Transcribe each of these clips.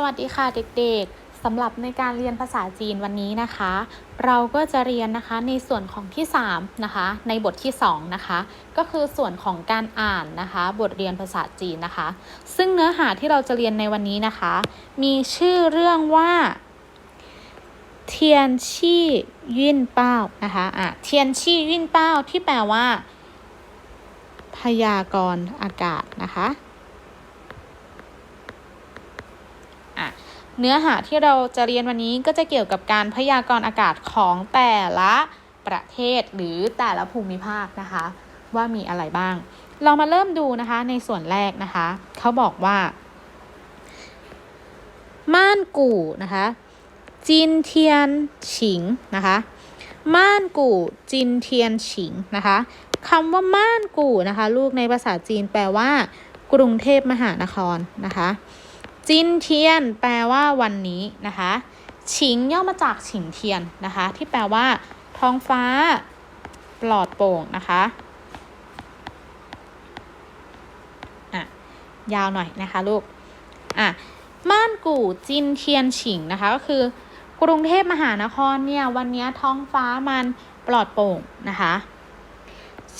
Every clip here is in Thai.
สวัสดีค่ะเด็กๆสำหรับในการเรียนภาษาจีนวันนี้นะคะ เราก็จะเรียนนะคะในส่วนของที่3นะคะในบทที่2นะคะก็คือส่วนของการอ่านนะคะ บทเรียนภาษาจีนนะคะ ซึ่งเนื้อหาที่เราจะเรียนในวันนี้นะคะ มีชื่อเรื่องว่าเทียนชี่ยื่นเป้านะคะอะเทียนชี่ยื่นเป้าที่แปลว่า พยากรณ์อากาศนะคะ เนื้อหาที่เราจะเรียนวันนี้ก็จะเกี่ยวกับการพยากรณ์อากาศของแต่ละประเทศหรือแต่ละภูมิภาคนะคะ ว่ามีอะไรบ้าง เรามาเริ่มดูนะคะในส่วนแรกนะคะ เขาบอกว่า ม่านกู่นะคะ จินเทียนฉิงนะคะ ม่านกู่จินเทียนฉิงนะคะคำว่าม่านกู่นะคะ ลูกในภาษาจีนแปลว่า กรุงเทพมหานครนะคะ จินเทียน แปลว่าวันนี้นะคะฉิงย่อมาจากฉิงเทียนนะคะ ที่แปลว่า ท้องฟ้า ปลอดโปร่งนะคะอะยาวหน่อยนะคะลูกอะม่านกู่จินเทียนฉิงนะคะก็คือ กรุงเทพมหานครเนี่ยวันนี้ท้องฟ้ามันปลอดโปร่งนะคะ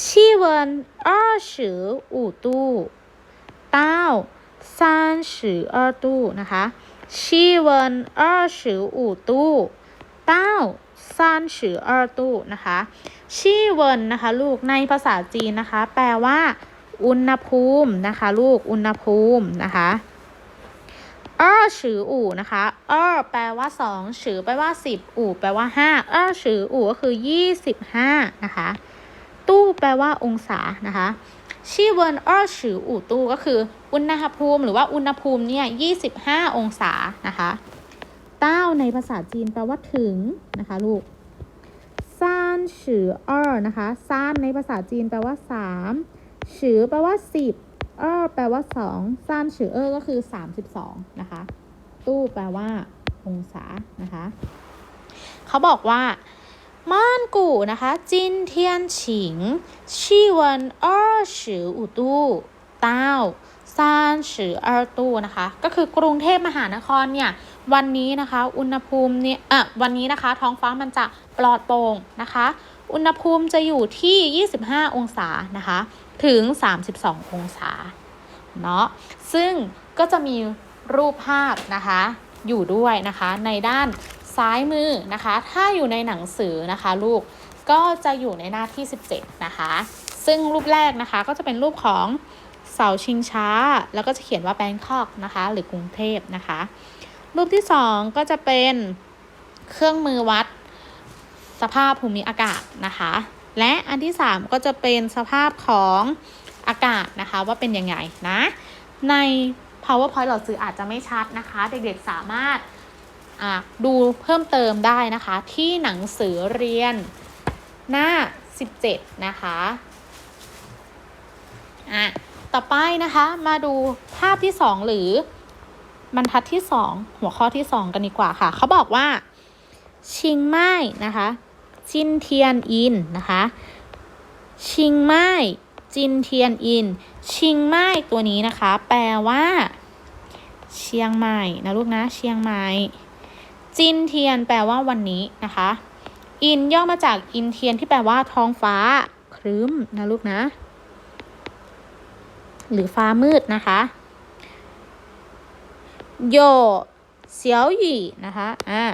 ชีเวินอ้อฉืออู่ตู้เต้า ซานสืออ้อตู้นะคะชีเวินอ้อสืออู่ตู้เต้าซานสืออ้อตู้นะคะชีเวินนะคะลูกในภาษาจีนนะคะ แปลว่า อุณหภูมินะคะลูกอุณหภูมินะคะเอ้อฉืออู่นะคะเอ้อแปลว่าสองฉือแปลว่าสิบอู่แปลว่าห้าเอ้อฉืออู่ก็คือยี่สิบห้านะคะ ตู้แปลว่าองศานะคะ ชีเวินอ้อฉืออู่ตู้ก็คือ อุณหภูมิหรือว่าอุณหภูมิเนี่ย25 องศานะคะเต้าในภาษาจีนแปลว่าถึงนะคะลูกซานฉืออ้อนะคะซานในภาษาจีนแปลว่า3ฉือแปลว่า 10อ้อแปลว่า2ซานฉือเออก็คือ 32 นะคะ ตู้แปลว่า องศานะคะ เขาบอกว่า ม่านกู่นะคะจินเทียนฉิงชีวันอ้อฉืออู่ตู้เต้าซานฉืออาร์ตูนะคะ ก็คือกรุงเทพมหานครเนี่ยวันนี้นะคะอุณหภูมิเนี่ยวันนี้นะคะ ท้องฟ้ามันจะปลอดโปร่งนะคะ อุณหภูมิจะอยู่ที่ 25 องศานะคะ ถึง 32 องศาเนาะซึ่งก็จะมีรูปภาพนะคะอยู่ด้วยนะคะในด้าน ซ้ายมือนะคะ ถ้าอยู่ในหนังสือนะคะลูกก็จะอยู่ในหน้าที่ 17 นะคะ ซึ่งรูปแรกนะคะก็จะเป็นรูปของเสาชิงช้า แล้วก็จะเขียนว่าแบงคอกนะคะ หรือกรุงเทพนะคะ รูปที่ 2 ก็จะเป็นเครื่องมือวัดสภาพภูมิอากาศนะคะ และอันที่ 3 ก็จะเป็นสภาพของอากาศนะคะว่าเป็นยังไงนะ ใน powerpoint เราซื้ออาจจะไม่ชัดนะคะ เด็กๆสามารถ ดูเพิ่มเติมได้นะคะ ที่หนังสือเรียนหน้า 17 นะคะอะต่อไปนะคะมาดูภาพที่ 2 หรือบรรทัดที่ 2 หัวข้อที่ 2 กันดีกว่าค่ะ เขาบอกว่า ชิงไม้นะคะ จินเทียนอินนะคะ ชิงไม้จินเทียนอิน ชิงไม้ตัวนี้นะคะ แปลว่า เชียงใหม่นะลูกนะ เชียงใหม่ จินเทียนแปลว่าวันนี้นะคะ อินย่อมาจากอินเทียนที่แปลว่าท้องฟ้าครึ้มนะลูกนะ หรือฟ้ามืดนะคะโยเสียวหยี่นะคะอ่า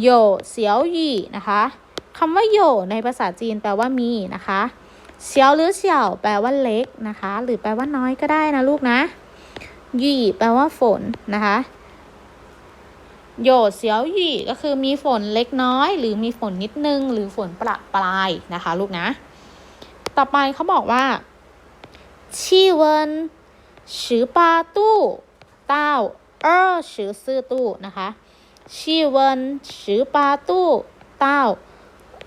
โยเสียวหยี่นะคะคำว่าโยในภาษาจีนแปลว่ามีนะคะเสียวหรือเสียวแปลว่าเล็กนะคะ หรือแปลว่าน้อยก็ได้นะลูกนะหยี่แปลว่าฝนนะคะ โยดเสียวหยี่ก็คือมีฝนเล็กน้อย หรือมีฝนนิดนึง หรือฝนประปรายนะคะ ลูกนะ ต่อไปเขาบอกว่าชีเวินชือปาตู้เต้าเออชือซื่อตู้นะคะชีเวินชือปาตู้เต้า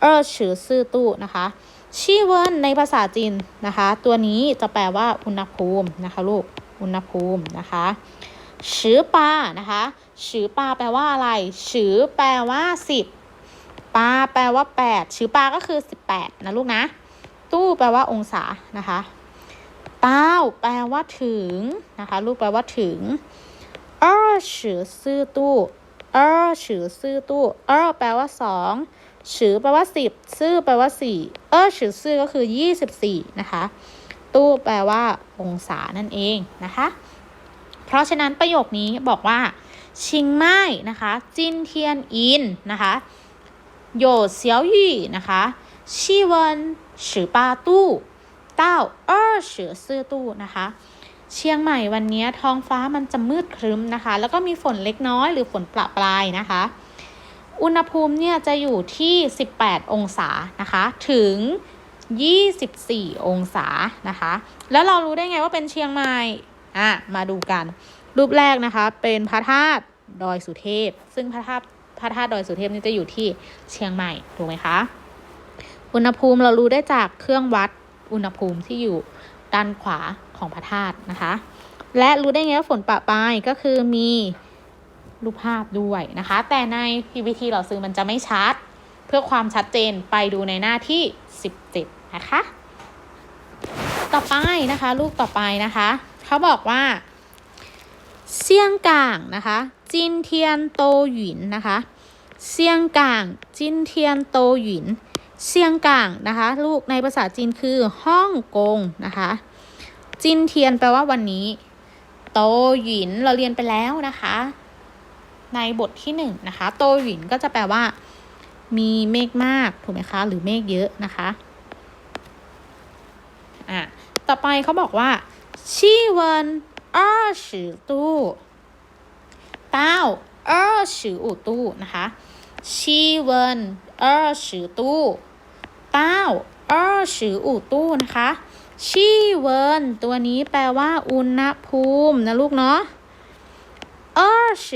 เออชือซื่อตู้นะคะชีเวินในภาษาจีนนะคะ ตัวนี้จะแปลว่าอุณหภูมินะคะ ลูกอุณหภูมินะคะ ชือปานะคะชือปาแปลว่าอะไรชือแปลว่าสิบปาแปลว่าแปดชือปาก็คือสิบแปดนะลูกนะ ตู้แปลว่าองศานะคะเต้าแปลว่าถึงนะคะลูกแปลว่าถึงเออชือซื่อตู้เออชือซื่อตู้เออแปลว่าสองชือแปลว่าสิบซื่อแปลว่าสี่เออชือซื่อก็คือยี่สิบสี่นะคะตู้แปลว่าองศานั่นเองนะคะ เพราะฉะนั้นประโยคนี้บอกว่า ชิงไม่นะคะจินเทียนอินนะคะโยเซียวยี่นะคะชีวันสือปาตู้เต้าเออเสือซื้อตู้นะคะเชียงใหม่วันนี้ท้องฟ้ามันจะมืดครึ้มนะคะ แล้วก็มีฝนเล็กน้อยหรือฝนประปรายนะคะ อุณหภูมิเนี่ยจะอยู่ที่ 18 องศานะคะ ถึง 24 องศานะคะ แล้วเรารู้ได้ไงว่าเป็นเชียงใหม่ อะมาดูกัน รูปแรกนะคะ เป็นพระธาตุดอยสุเทพ ซึ่งพระธาตุพระธาตุดอยสุเทพนี่จะอยู่ที่เชียงใหม่ถูกไหมคะ อุณหภูมิเรารู้ได้จากเครื่องวัดอุณหภูมิที่อยู่ด้านขวาของพระธาตุนะคะ และรู้ได้ไงว่าฝนปะปายก็คือมีรูปภาพด้วยนะคะ แต่ใน PPT เราซื้อมันจะไม่ชัด เพื่อความชัดเจนไปดูในหน้าที่ 17 นะคะ ต่อไปนะคะลูกต่อไปนะคะ เขาบอกว่าเซียงกางนะคะจินเทียนโตหยินนะคะเซียงกางจินเทียนโตหยินเซียงกางนะคะลูกในภาษาจีนคือฮ่องกงนะคะจินเทียนแปลว่าวันนี้ โตหยินเราเรียนไปแล้วนะคะ ในบทที่หนึ่งนะคะ โตหยินก็จะแปลว่า มีเมฆมากถูกไหมคะ หรือเมฆเยอะนะคะอะต่อไปเขาบอกว่า ชีเวิน二十度เต้า二十五度นะคะชีเวิน二十度เต้า二十五度นะคะชีเวินตัวนี้แปลว่าอุณหภูมินะลูกเนาะ二十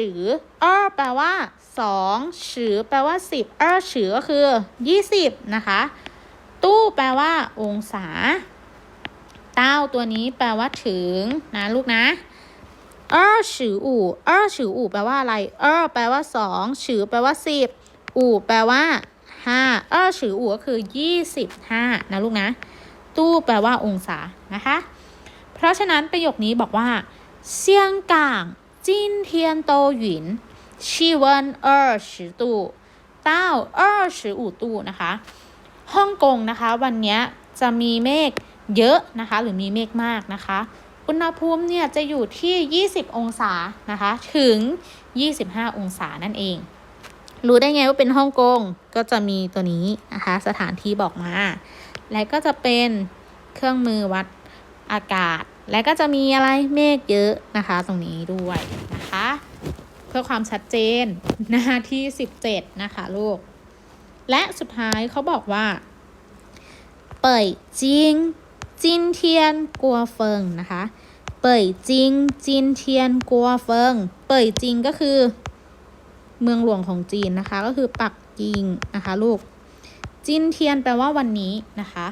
二แปลว่าสอง十แปลว่าสิบ二十ก็คือยี่สิบนะคะ ตู้แปลว่า องศา เต้าตัวนี้แปลว่าถึงนะลูกนะเออฉืออู่เออฉืออู่แปลว่าอะไร เออแปลว่าสองฉือแปลว่าสิบอู่แปลว่าห้าเออฉืออู่ก็คือยี่สิบห้านะลูกนะ ตู้แปลว่าองศานะคะ เพราะฉะนั้นประโยคนี้บอกว่าเซียงก่างจินเทียนโตหยินชีเวินเออฉือตู้เต้าเออฉืออู่ตู้นะคะฮ่องกงนะคะ วันนี้จะมีเมฆ เยอะนะคะ หรือมีเมฆมากนะคะ อุณหภูมิเนี่ยจะอยู่ที่ 20 องศานะคะถึง 25 องศานั่นเอง รู้ได้ไงว่าเป็นฮ่องกงก็จะมีตัวนี้นะคะ สถานที่บอกมา และก็จะเป็นเครื่องมือวัดอากาศ และก็จะมีอะไรเมฆเยอะนะคะ ตรงนี้ด้วยนะคะ เพื่อความชัดเจนหน้าที่ 17 นะคะลูก และสุดท้ายเขาบอกว่า เป่ยจิง จินเทียนกัวเฟิงนะคะ เป่ยจิงจินเทียนกัวเฟิง เป่ยจิงก็คือ เมืองหลวงของจีนนะคะ ก็คือปักกิ่งนะคะลูก จินเทียนแปลว่าวันนี้นะคะ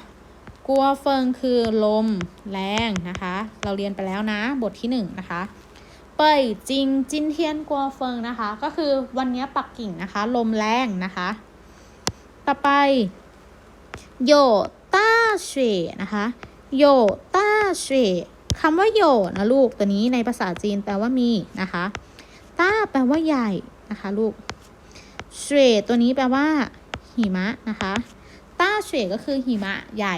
กัวเฟิงคือลมแรงนะคะ เราเรียนไปแล้วนะบทที่หนึ่งนะคะเป่ยจิงจินเทียนกัวเฟิงนะคะ ก็คือวันนี้ปักกิ่งนะคะ ลมแรงนะคะ ต่อไปโยต้าเฉวนะคะ โยต้าเฉวคำว่าโยนะลูกตัวนี้ในภาษาจีนแปลว่ามีนะคะต้าแปลว่าใหญ่นะคะลูกเฉวตัวนี้แปลว่าหิมะนะคะต้าเฉวก็คือหิมะใหญ่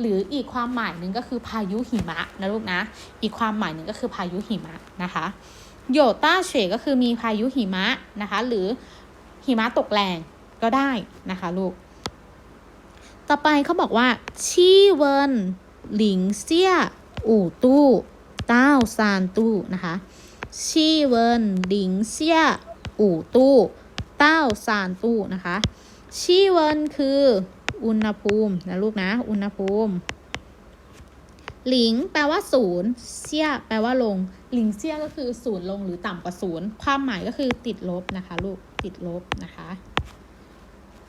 หรืออีกความหมายหนึ่งก็คือพายุหิมะนะลูกนะ อีกความหมายหนึ่งก็คือพายุหิมะนะคะโยต้าเฉวก็คือมีพายุหิมะนะคะ หรือหิมะตกแรงก็ได้นะคะลูก ต่อไปเขาบอกว่าชีเวิน หลิงเซี่ยอู่ตู้เต้าซานตู้นะคะชีเวินหลิงเซี่ยอู่ตู้เต้าซานตู้นะคะชีเวินคืออุณหภูมินะลูกนะ อุณหภูมิ หลิงแปลว่าศูนย์เซี่ยแปลว่าลง หลิงเซี่ยก็คือศูนย์ลงหรือต่ำกว่าศูนย์ความหมายก็คือติดลบนะคะ ลูกติดลบนะคะ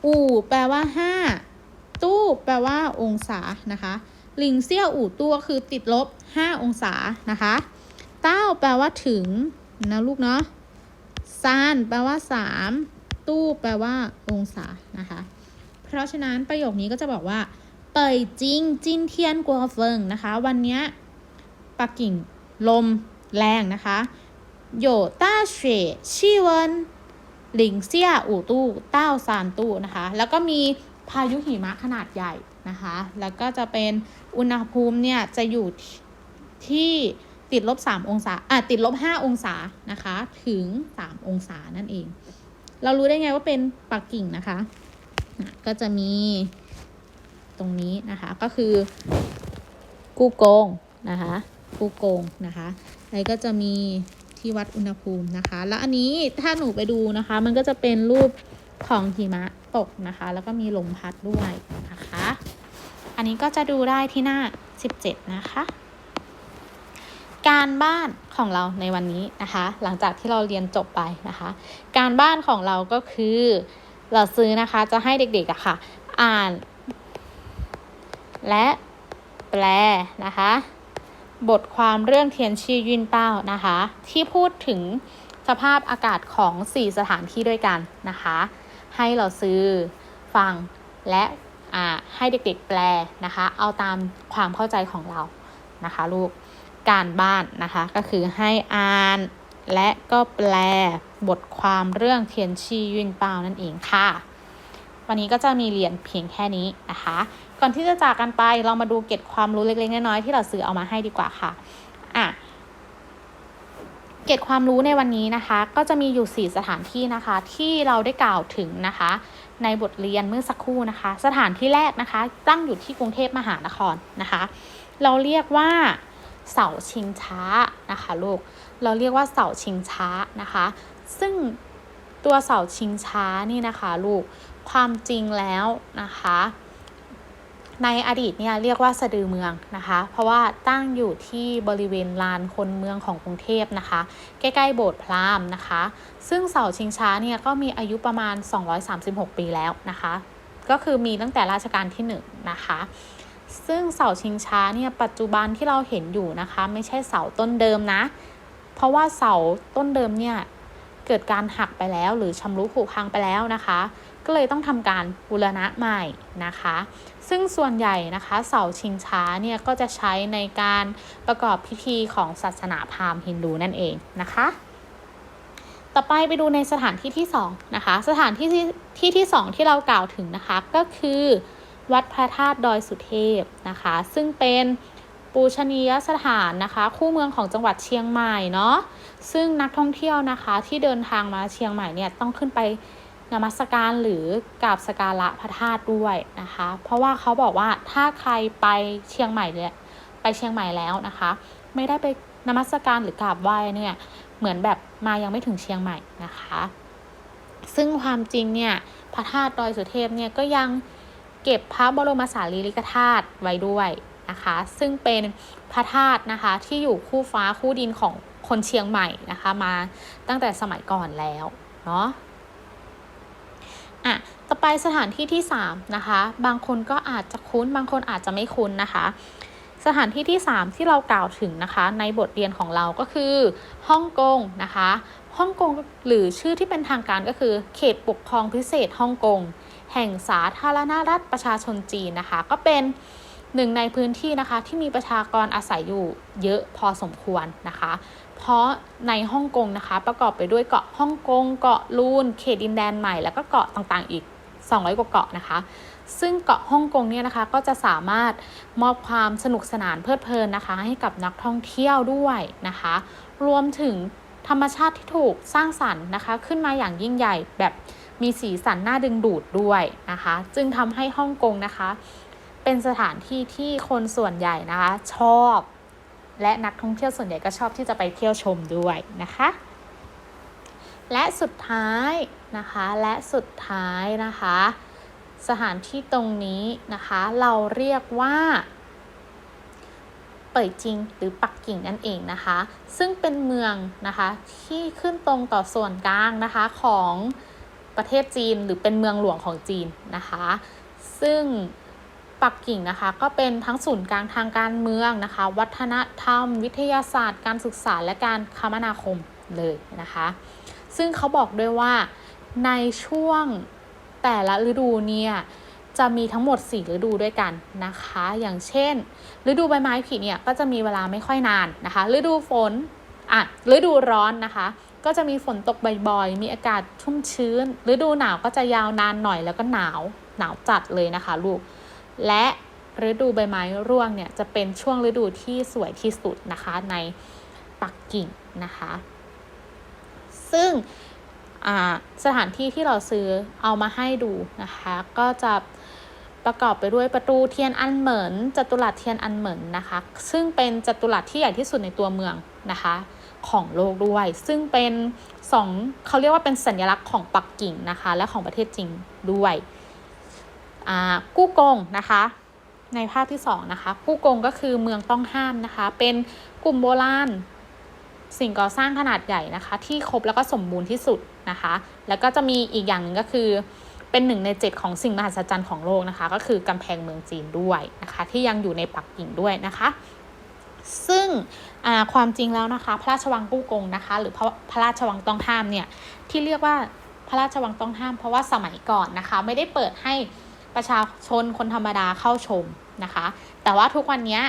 อู่แปลว่าห้า แปลว่าองศานะคะหลิงเซี่ยวอู่ตัวคือติดลบ 5 องศานะคะ เต้าแปลว่าถึงนะลูกเนาะซานแปลว่า 3 ตู้แปลว่าองศานะคะ เพราะฉะนั้นประโยคนี้ก็จะบอกว่า เป่ยจริงจินเทียนกัวเฟิงนะคะ วันนี้ปักกิ่งลมแรงนะคะโยต้าเฉชีเวินหลิงเซี่ยอู่ตู้เต้าซานตู้นะคะ แล้วก็มี พายุหิมะขนาดใหญ่นะคะ แล้วก็จะเป็นอุณหภูมิเนี่ยจะอยู่ที่ที่ติดลบ 3 องศาอะติดลบ 5 องศานะคะ ถึง 3 องศานั่นเอง เรารู้ได้ไงว่าเป็นปักกิ่งนะคะ ก็จะมีตรงนี้นะคะ ก็คือกูโกงนะคะกูโกงนะคะแล้วก็จะมีที่วัดอุณหภูมินะคะ แล้วอันนี้ถ้าหนูไปดูนะคะ มันก็จะเป็นรูปของหิมะ ตกนะคะ แล้วก็มีลมพัดด้วยนะคะ อันนี้ก็จะดูได้ที่หน้า 17 นะคะ การบ้านของเราในวันนี้นะคะ หลังจากที่เราเรียนจบไปนะคะ การบ้านของเราก็คือเราซื้อนะคะจะให้เด็กๆอะค่ะ อ่าน และแปลนะคะ บทความเรื่องเทียนชียุนเป้านะคะ ที่พูดถึงสภาพอากาศของ 4 สถานที่ด้วยกันนะคะ ให้เราซื้อฟังและให้เด็กๆแปลนะคะ เอาตามความเข้าใจของเรานะคะลูกการบ้านนะคะก็คือให้อ่านและก็แปลบทความเรื่องเทียนชียุนเปานั่นเองค่ะ วันนี้ก็จะมีเรียนเพียงแค่นี้นะคะ ก่อนที่จะจากกันไปเรามาดูเก็บความรู้เล็กๆน้อยๆที่เราซื้อเอามาให้ดีกว่าค่ะอะ เก็บความรู้ในวันนี้นะคะ ก็จะมีอยู่ 4 สถานที่นะคะ ที่เราได้กล่าวถึงนะคะ ในบทเรียนเมื่อสักครู่นะคะ สถานที่แรกนะคะ ตั้งอยู่ที่กรุงเทพมหานครนะคะ เราเรียกว่าเสาชิงช้านะคะลูกเราเรียกว่าเสาชิงช้านะคะ ซึ่งตัวเสาชิงช้านี่นะคะลูกความจริงแล้วนะคะ ในอดีตเนี่ยเรียกว่าสะดือเมืองนะคะ เพราะว่าตั้งอยู่ที่บริเวณลานคนเมืองของกรุงเทพนะคะ ใกล้ๆโบสถ์พราหมณ์นะคะ ซึ่งเสาชิงช้าเนี่ยก็มีอายุประมาณ 236 ปีแล้วนะคะ ก็คือมีตั้งแต่รัชกาลที่1นนะคะ ซึ่งเสาชิงช้าเนี่ยปัจจุบันที่เราเห็นอยู่นะคะ ไม่ใช่เสาต้นเดิมนะ เพราะว่าเสาต้นเดิมเนี่ย เกิดการหักไปแล้ว หรือชำรุผุพังไปแล้วนะคะ ก็เลยต้องทำการบูรณะใหม่นะคะ ซึ่งส่วนใหญ่นะคะเสาชิงช้าเนี่ยก็จะใช้ในการประกอบพิธีของศาสนาพราหมณ์ฮินดูนั่นเองนะคะต่อไปไปดูในสถานที่ที่2นะคะ สถานที่ที่ที่ที่สองที่เรากล่าวถึงนะคะ ก็คือ วัดพระธาตุดอยสุเทพนะคะ ซึ่งเป็น ปูชนียสถานนะคะ คู่เมืองของจังหวัดเชียงใหม่เนาะซึ่งนักท่องเที่ยวนะคะที่เดินทางมาเชียงใหม่เนี่ยต้องขึ้นไปนมัสการหรือกราบสการะพระธาตุด้วยนะคะ เพราะว่าเขาบอกว่าถ้าใครไปเชียงใหม่เนี่ยไปเชียงใหม่แล้วนะคะ ไม่ได้ไปนมัสการหรือกราบไหว้เนี่ยเหมือนแบบมายังไม่ถึงเชียงใหม่นะคะ ซึ่งความจริงเนี่ยพระธาตุดอยสุเทพเนี่ยก็ยังเก็บพระบรมสารีริกธาตุไว้ด้วย นะคะ ซึ่งเป็นพระธาตุนะคะที่อยู่คู่ฟ้าคู่ดินของคนเชียงใหม่นะคะมาตั้งแต่สมัยก่อนแล้วเนาะอะต่อไปสถานที่ที่ 3 นะคะ บางคนก็อาจจะคุ้น บางคนอาจจะไม่คุ้นนะคะ สถานที่ที่ 3 ที่เรากล่าวถึงนะคะ ในบทเรียนของเราก็คือฮ่องกงนะคะฮ่องกงหรือชื่อที่เป็นทางการก็คือเขตปกครองพิเศษฮ่องกงแห่งสาธารณรัฐประชาชนจีนนะคะ ก็เป็น หนึ่งในพื้นที่นะคะที่มีประชากรอาศัยอยู่เยอะพอสมควรนะคะ เพราะในฮ่องกงนะคะ ประกอบไปด้วยเกาะฮ่องกง เกาะลูน เขตดินแดนใหม่ แล้วก็เกาะต่างๆอีก 200 กว่าเกาะนะคะ ซึ่งเกาะฮ่องกงเนี่ยนะคะก็จะสามารถมอบความสนุกสนานเพลิดเพลินนะคะ ให้กับนักท่องเที่ยวด้วยนะคะ รวมถึงธรรมชาติที่ถูกสร้างสรรค์นะคะ ขึ้นมาอย่างยิ่งใหญ่แบบมีสีสันน่าดึงดูดด้วยนะคะ จึงทำให้ฮ่องกงนะคะ เป็นสถานที่ที่คนส่วนใหญ่นะคะชอบ และนักท่องเที่ยวส่วนใหญ่ก็ชอบที่จะไปเที่ยวชมด้วยนะคะ และสุดท้ายนะคะและสุดท้ายนะคะ สถานที่ตรงนี้นะคะ เราเรียกว่าเป่ยจิงหรือปักกิ่งนั่นเองนะคะ ซึ่งเป็นเมืองนะคะที่ขึ้นตรงต่อส่วนกลางนะคะของประเทศจีนหรือเป็นเมืองหลวงของจีนนะคะ ซึ่ง ปักกิ่งนะคะ ก็เป็นทั้งศูนย์กลางทางการเมืองนะคะ วัฒนธรรม วิทยาศาสตร์ การศึกษาและการคมนาคมเลยนะคะ ซึ่งเขาบอกด้วยว่าในช่วงแต่ละฤดูเนี่ยจะมีทั้งหมด 4 ฤดูด้วยกันนะคะ อย่างเช่น ฤดูใบไม้ผลิเนี่ยก็จะมีเวลาไม่ค่อยนานนะคะ ฤดูฝนอะฤดูร้อนนะคะ ก็จะมีฝนตกบ่อยๆ มีอากาศชุ่มชื้น ฤดูหนาวก็จะยาวนานหน่อยแล้วก็หนาวหนาวจัดเลยนะคะ ลูก และฤดูใบไม้ร่วงเนี่ยจะเป็นช่วงฤดูที่สวยที่สุดนะคะในปักกิ่งนะคะ ซึ่งสถานที่ที่เราซื้อเอามาให้ดูนะคะ ก็จะประกอบไปด้วยประตูเทียนอันเหมินจัตุรัสเทียนอันเหมินนะคะ ซึ่งเป็นจัตุรัสที่ใหญ่ที่สุดในตัวเมืองนะคะของโลกด้วย ซึ่งเป็นสองเขาเรียกว่าเป็นสัญลักษณ์ของปักกิ่งนะคะ และของประเทศจีนด้วย กู้กงนะคะในภาพที่สองนะคะกู้กงก็คือเมืองต้องห้ามนะคะ เป็นกลุ่มโบราณสิ่งก่อสร้างขนาดใหญ่นะคะ ที่ครบแล้วก็สมบูรณ์ที่สุดนะคะ แล้วก็จะมีอีกอย่างหนึ่งก็คือเป็นหนึ่งในเจ็ดของสิ่งมหัศจรรย์ของโลกนะคะ ก็คือกำแพงเมืองจีนด้วยนะคะ ที่ยังอยู่ในปักกิ่งด้วยนะคะ ซึ่งความจริงแล้วนะคะ พระราชวังกู้กงนะคะ หรือพระพระราชวังต้องห้ามเนี่ยที่เรียกว่าพระราชวังต้องห้าม เพราะว่าสมัยก่อนนะคะ ไม่ได้เปิดให้ ประชาชนคนธรรมดาเข้าชมนะคะ แต่ว่าทุกวันนี้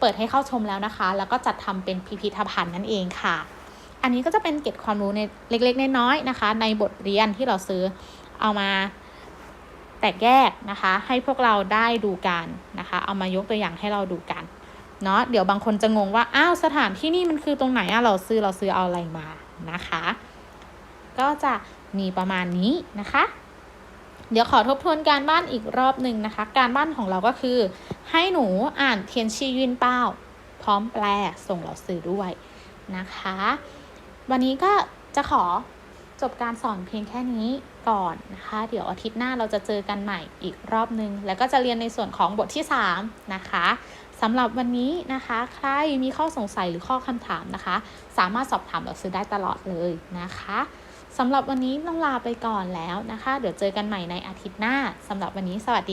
เปิดให้เข้าชมแล้วนะคะ แล้วก็จัดทำเป็นพิพิธภัณฑ์นั่นเองค่ะ อันนี้ก็จะเป็นเกร็ดความรู้ในเล็กๆน้อยๆนะคะ ในบทเรียนที่เราซื้อเอามาแตกแยกนะคะ ให้พวกเราได้ดูกันนะคะ เอามายกตัวอย่างให้เราดูกันเนาะเดี๋ยวบางคนจะงงว่าอ้าวสถานที่นี่มันคือตรงไหนอะเราซื้อเราซื้อเอาอะไรมานะคะ ก็จะมีประมาณนี้นะคะ เดี๋ยวขอทบทวนการบ้านอีกรอบหนึ่งนะคะ การบ้านของเราก็คือ ให้หนูอ่านเทียนชียืนเป้า พร้อมแปลส่งเราซื้อด้วยนะคะ วันนี้ก็จะขอจบการสอนเพียงแค่นี้ก่อนนะคะ เดี๋ยวอาทิตย์หน้าเราจะเจอกันใหม่อีกรอบนึง แล้วก็จะเรียนในส่วนของบทที่ 3 นะคะสำหรับวันนี้นะคะ ใครมีข้อสงสัยหรือข้อคำถามนะคะ สามารถสอบถามเราซื้อได้ตลอดเลยนะคะ สำหรับวันนี้ต้องลาไปก่อนแล้วนะคะ เดี๋ยวเจอกันใหม่ในอาทิตย์หน้าสำหรับวันนี้สวัสดี